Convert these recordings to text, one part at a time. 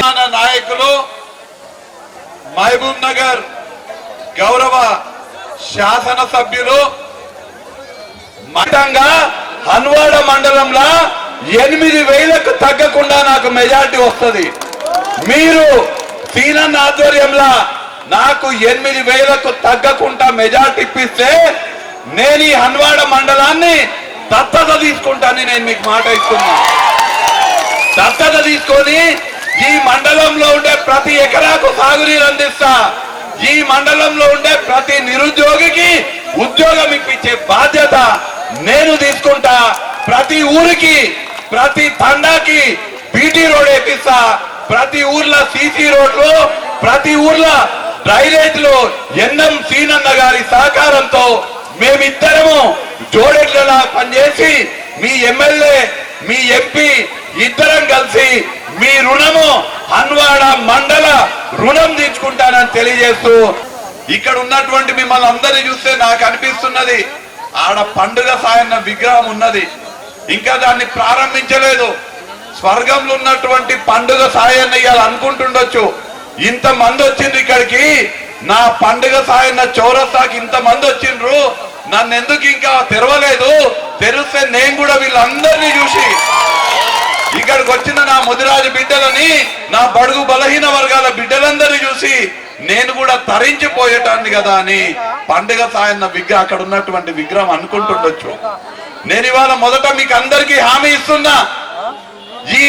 నాయకులు మహబూబ్ నగర్ గౌరవ శాసన సభ్యులు హన్వాడ మండలంలో ఎనిమిది వేలకు తగ్గకుండా నాకు మెజార్టీ వస్తుంది. మీరు సీనన్ ఆధ్వర్యంలో నాకు ఎనిమిది వేలకు తగ్గకుండా మెజార్టీ ఇప్పిస్తే నేను ఈ హన్వాడ మండలాన్ని దత్తత తీసుకుంటానని నేను మీకు మాట ఇస్తున్నా. దత్తత తీసుకొని ఈ మండలంలో ఉండే ప్రతి ఎకరాకు సాగునీరు అందిస్తా. ఈ మండలంలో ఉండే ప్రతి నిరుద్యోగికి ఉద్యోగం ఇప్పించే బాధ్యత నేను తీసుకుంటా. ప్రతి ఊరికి ప్రతి తండాకి బీటీ రోడ్ వేపిస్తా. ప్రతి ఊర్లో సీసీ రోడ్లు ప్రతి ఊర్లో డ్రైనేజ్లు ఎన్ఎం సీనన్న గారి సహకారంతో మేమిద్దరము జోడెట్లలా పనిచేసి మీ ఎమ్మెల్యే మీ ఎంపీ ఇద్దరం కలిసి మీ రుణము హన్వాడ మండల రుణం తీర్చుకుంటానని తెలియజేస్తూ ఇక్కడ ఉన్నటువంటి మిమ్మల్ని అందరినీ చూస్తే నాకు అనిపిస్తున్నది ఆడ పండుగ సాయన్న విగ్రహం ఉన్నది. ఇంకా దాన్ని ప్రారంభించలేదు. స్వర్గంలో ఉన్నటువంటి పండుగ సాయన్న ఇవాళ అనుకుంటుండొచ్చు. ఇంత మంది వచ్చిండ్రు ఇక్కడికి. నా పండుగ సాయన్న చౌరస్తాకి ఇంత మంది వచ్చిండ్రు. నన్ను ఎందుకు ఇంకా తెరవలేదు? తెరిస్తే నేను కూడా వీళ్ళందరినీ చూసి ఇక్కడికి వచ్చిన నా ముదిరాజు బిడ్డలని నా బడుగు బలహీన వర్గాల బిడ్డలందరినీ చూసి నేను కూడా తరించిపోయేటాన్ని కదా అని పండుగ సాయన్న విగ్రహం అక్కడ ఉన్నటువంటి విగ్రహం అనుకుంటుండొచ్చు. నేను ఇవాళ మొదట మీకు అందరికీ హామీ ఇస్తున్నా. ఈ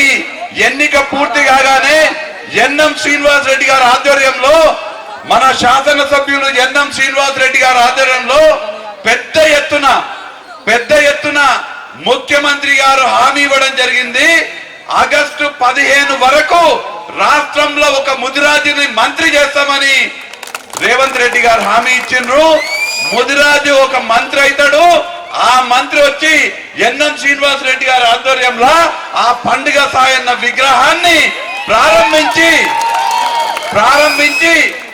ఎన్నిక పూర్తి కాగానే ఎన్ఎం శ్రీనివాస్ రెడ్డి గారి ఆధ్వర్యంలో మన శాసనసభ్యులు ఎన్ఎం శ్రీనివాస్ రెడ్డి గారి ఆధ్వర్యంలో పెద్ద ఎత్తున పెద్ద ఎత్తున ముఖ్యమంత్రి గారు హామీ ఇవ్వడం జరిగింది. ఆగస్టు పదిహేను వరకు రాష్ట్రంలో ఒక ముదిరాజుని మంత్రి చేస్తామని రేవంత్ రెడ్డి గారు హామీ ఇచ్చిండ్రు. ముదిరాజు ఒక మంత్రి అవుతాడు. ఆ మంత్రి వచ్చి ఎన్ఎం శ్రీనివాస్ రెడ్డి గారి ఆధ్వర్యంలో ఆ పండుగ సాయన్న విగ్రహాన్ని ప్రారంభించి ప్రారంభించి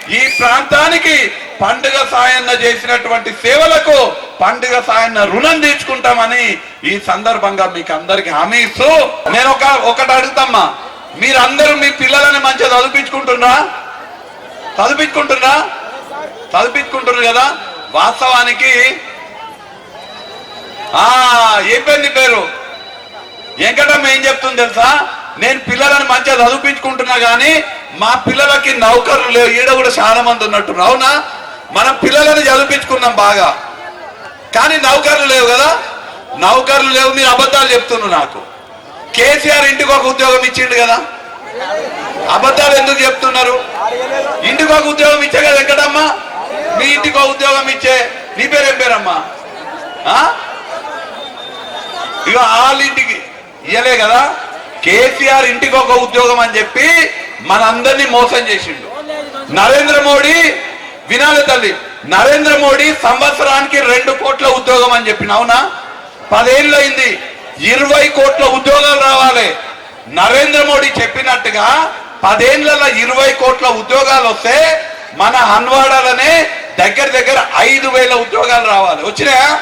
ఈ ప్రాంతానికి పండుగ సాయన్న చేసినటువంటి సేవలకు పండుగ సాయన్న రుణం తీర్చుకుంటామని ఈ సందర్భంగా మీకు అందరికి హామీ ఇస్తూ నేను ఒక ఒకటి అడుగుతామ్మా. మీరందరూ మీ పిల్లలని మంచిగా చదివించుకుంటున్నా? చదివించుకుంటున్నా? చదివించుకుంటున్నారు కదా? వాస్తవానికి ఆ ఏం పేరు నీ పేరు? వెంకటమ్మ ఏం చెప్తుంది తెలుసా? నేను పిల్లలను మంచిగా చదివించుకుంటున్నా కానీ మా పిల్లలకి నౌకర్లు లేవు. ఈడ కూడా చాలా మంది ఉన్నట్టు అవునా? మనం పిల్లలను చదివించుకున్నాం బాగా. కానీ నౌకర్లు లేవు కదా? నౌకర్లు లేవు మీరు అబద్ధాలు చెప్తున్నారు నాకు. కేసీఆర్ ఇంటికి ఒక ఉద్యోగం ఇచ్చిండు కదా? అబద్ధాలు ఎందుకు చెప్తున్నారు? ఇంటికి ఒక ఉద్యోగం ఇచ్చే కదా ఎక్కడమ్మా? మీ ఇంటికి ఒక ఉద్యోగం ఇచ్చే. నీ పేరు ఏం పేరమ్మా? ఆ? ఇక వాళ్ళ ఇంటికి ఇయ్యలే కదా? కేసీఆర్ ఇంటికి ఒక ఉద్యోగం అని చెప్పి మనందరినీ మోసం చేసిండు. నరేంద్ర మోడీ వినాలి తల్లి. నరేంద్ర మోడీ సంవత్సరానికి రెండు కోట్ల ఉద్యోగం అని చెప్పిన అవునా? పదేళ్ళు అయింది. ఇరవై కోట్ల ఉద్యోగాలు రావాలి. నరేంద్ర మోడీ చెప్పినట్టుగా పదేళ్ళలో ఇరవై కోట్ల ఉద్యోగాలు వస్తే మన హన్వాడాలనే దగ్గర దగ్గర ఐదు వేల ఉద్యోగాలు రావాలి. వచ్చినాయా?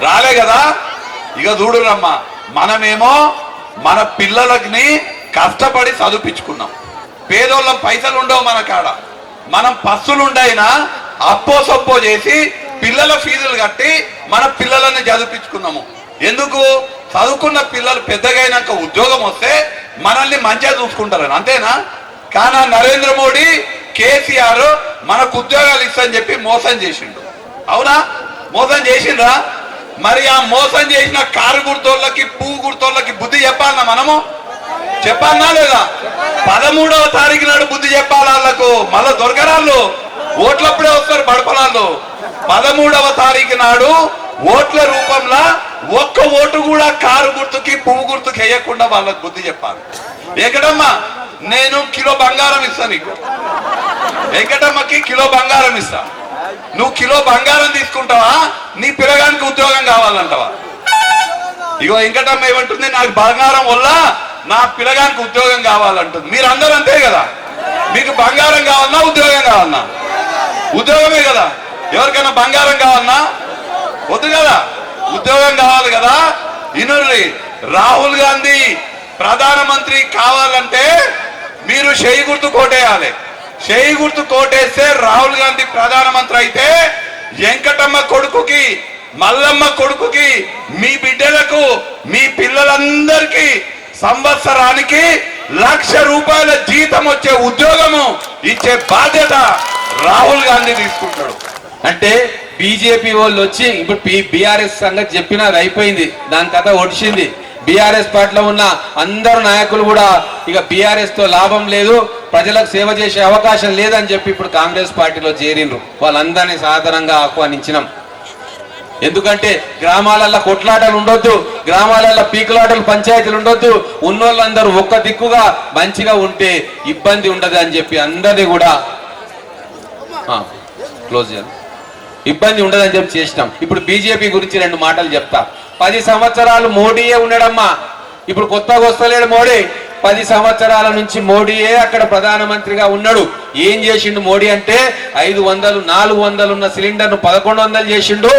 రాలే కదా. ఇక చూడురమ్మా మనమేమో మన పిల్లలకి కష్టపడి చదివించుకున్నాం. పేదోళ్ళం పైసలు ఉండవు మన కాడ. మనం పస్సులుండైనా అప్పో సప్పో చేసి పిల్లల ఫీజులు కట్టి మన పిల్లలని చదివించుకున్నాము. ఎందుకు? చదువుకున్న పిల్లలు పెద్దగైనాక ఉద్యోగం వస్తే మనల్ని మంచిగా చూసుకుంటారని అంతేనా? కానీ నరేంద్ర మోడీ కేసీఆర్ మనకు ఉద్యోగాలు ఇస్తని చెప్పి మోసం చేసిండు. అవునా? మోసం చేసిండ్రా? మరి ఆ మోసం చేసిన కారు గుర్తోళ్ళకి పువ్వు గుర్తోళ్ళకి బుద్ధి చెప్పాలన్నా మనము? చెప్పాలనా లేదా? పదమూడవ తారీఖు నాడు బుద్ధి చెప్పాలి వాళ్ళకు మళ్ళా దొరకరాళ్ళు. ఓట్లప్పుడే వస్తారు బడపలాళ్ళు. పదమూడవ తారీఖు నాడు ఓట్ల రూపంలో ఒక్క ఓటు కూడా కారు గుర్తుకి పువ్వు గుర్తుకి వేయకుండా వాళ్ళకి బుద్ధి చెప్పాలి. వెంకటమ్మా నేను కిలో బంగారం ఇస్తా నీకు. వెంకటమ్మకి కిలో బంగారం ఇస్తా. నువ్వు కిలో బంగారం తీసుకుంటావా? నీ పిల్లగానికి ఉద్యోగం కావాలంటావా? ఇగో వెంకటమ్మ ఏమంటుంది? నాకు బంగారం వల్ల నా పిల్లగానికి ఉద్యోగం కావాలంటుంది. మీరు అందరూ అంతే కదా? మీకు బంగారం కావాలన్నా ఉద్యోగం కావాలన్నా. ఉద్యోగమే కదా? ఎవరికైనా బంగారం కావాలన్నా? వద్దు కదా? ఉద్యోగం కావాలి కదా? ఇనుర్రి రాహుల్ గాంధీ ప్రధానమంత్రి కావాలంటే మీరు చేయి గుర్తు కోటేయాలి. చేయి గుర్తు కోటేస్తే రాహుల్ గాంధీ ప్రధానమంత్రి అయితే వెంకటమ్మ కొడుకుకి మల్లమ్మ కొడుకుకి మీ బిడ్డలకు మీ పిల్లలందరికీ సంవత్సరానికి లక్ష రూపాయల జీతం వచ్చే ఉద్యోగము ఇచ్చే బాధ్యత రాహుల్ గాంధీ తీసుకుంటాడు. అంటే బీజేపీ వాళ్ళు వచ్చి ఇప్పుడు బీఆర్ఎస్ సంగతి చెప్పినా అది అయిపోయింది. దాని కథ ఒడిచింది. బీఆర్ఎస్ పార్టీలో ఉన్న అందరు నాయకులు కూడా ఇక బీఆర్ఎస్తో లాభం లేదు ప్రజలకు సేవ చేసే అవకాశం లేదని చెప్పి ఇప్పుడు కాంగ్రెస్ పార్టీలో చేరిండ్రు. వాళ్ళందరినీ సాధారణంగా ఆహ్వానించినాం. ఎందుకంటే గ్రామాలల్లో కొట్లాటలు ఉండొద్దు గ్రామాలల్లో పీకులాటలు పంచాయతీలు ఉండొద్దు. ఉన్నోళ్ళందరూ ఒక్క దిక్కుగా మంచిగా ఉంటే ఇబ్బంది ఉండదు అని చెప్పి అందరినీ కూడా క్లోజ్ చేయాలి. ఇబ్బంది ఉండదని చెప్పి చేసినాం. ఇప్పుడు బీజేపీ గురించి రెండు మాటలు చెప్తా. పది సంవత్సరాలు మోడీయే ఉన్నాడమ్మా ఇప్పుడు కొత్తగా వస్తలేడు మోడీ. పది సంవత్సరాల నుంచి మోడీయే అక్కడ ప్రధానమంత్రిగా ఉన్నాడు. ఏం చేసిండు మోడీ అంటే ఐదు వందలు నాలుగు వందలు ఉన్న సిలిండర్ను పదకొండు వందలు చేసిండు.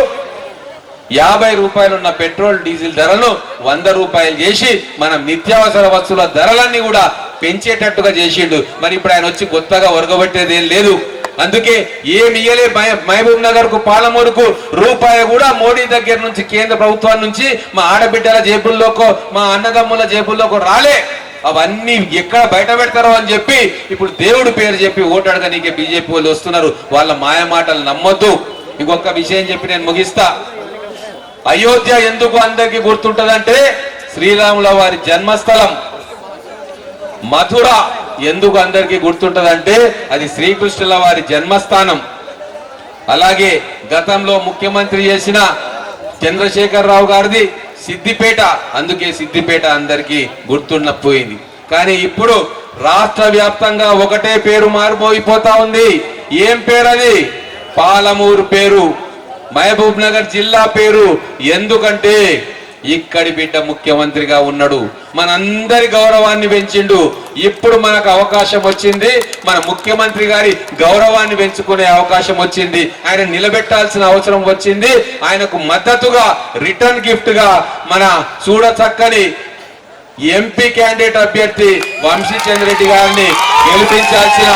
యాభై రూపాయలున్న పెట్రోల్ డీజిల్ ధరలు వంద రూపాయలు చేసి మనం నిత్యావసర వస్తువుల ధరలన్నీ కూడా పెంచేటట్టుగా చేసిండు. మరి ఇప్పుడు ఆయన వచ్చి కొత్తగా ఒరగబట్టేది ఏం లేదు. అందుకే ఏమి ఇయ్యలే మహబూబ్ నగర్కు పాలమూరుకు రూపాయి కూడా మోడీ దగ్గర నుంచి కేంద్ర ప్రభుత్వం నుంచి మా ఆడబిడ్డల జేబుల్లోకో మా అన్నదమ్ముల జేబుల్లోకో రాలే. అవన్నీ ఎక్కడ బయట పెడతారో అని చెప్పి ఇప్పుడు దేవుడు పేరు చెప్పి ఓటాడగా నీకే బీజేపీ వాళ్ళు వస్తున్నారు. వాళ్ళ మాయ మాటలు నమ్మొద్దు. ఇంకొక విషయం చెప్పి నేను ముగిస్తా. అయోధ్య ఎందుకు అందరికి గుర్తుంటదంటే శ్రీరాముల వారి జన్మస్థలం. మథుర ఎందుకు అందరికి గుర్తుంటదంటే అది శ్రీకృష్ణుల వారి జన్మస్థానం. అలాగే గతంలో ముఖ్యమంత్రి చేసిన చంద్రశేఖర్ రావు గారిది సిద్దిపేట అందుకే సిద్దిపేట అందరికీ గుర్తుండపోయింది. కానీ ఇప్పుడు రాష్ట్ర వ్యాప్తంగా ఒకటే పేరు మారిపోయిపోతా ఉంది. ఏం పేరు అది పాలమూరు పేరు. మహబూబ్ నగర్ జిల్లా పేరు ఎందుకంటే ఇక్కడి బిడ్డ ముఖ్యమంత్రిగా ఉన్నాడు. మనందరి గౌరవాన్ని పెంచిండు. ఇప్పుడు మనకు అవకాశం వచ్చింది. మన ముఖ్యమంత్రి గారి గౌరవాన్ని పెంచుకునే అవకాశం వచ్చింది. ఆయన నిలబెట్టాల్సిన అవసరం వచ్చింది. ఆయనకు మద్దతుగా రిటర్న్ గిఫ్ట్గా మన చూడచక్కని ఎంపీ క్యాండిడేట్ అభ్యర్థి వంశీచంద్ర రెడ్డి గారిని గెలిపించాల్సిన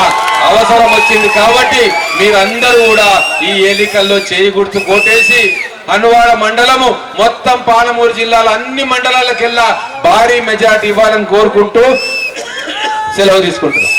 అవసరం వచ్చింది కాబట్టి మీరందరూ కూడా ఈ ఎన్నికల్లో చేయి గుర్తు కోటేసి హనువాడ మండలము మొత్తం పాలమూరు జిల్లాలో అన్ని మండలాలకెల్లా భారీ మెజార్టీ ఇవ్వాలని కోరుకుంటూ సెలవు తీసుకుంటున్నాం.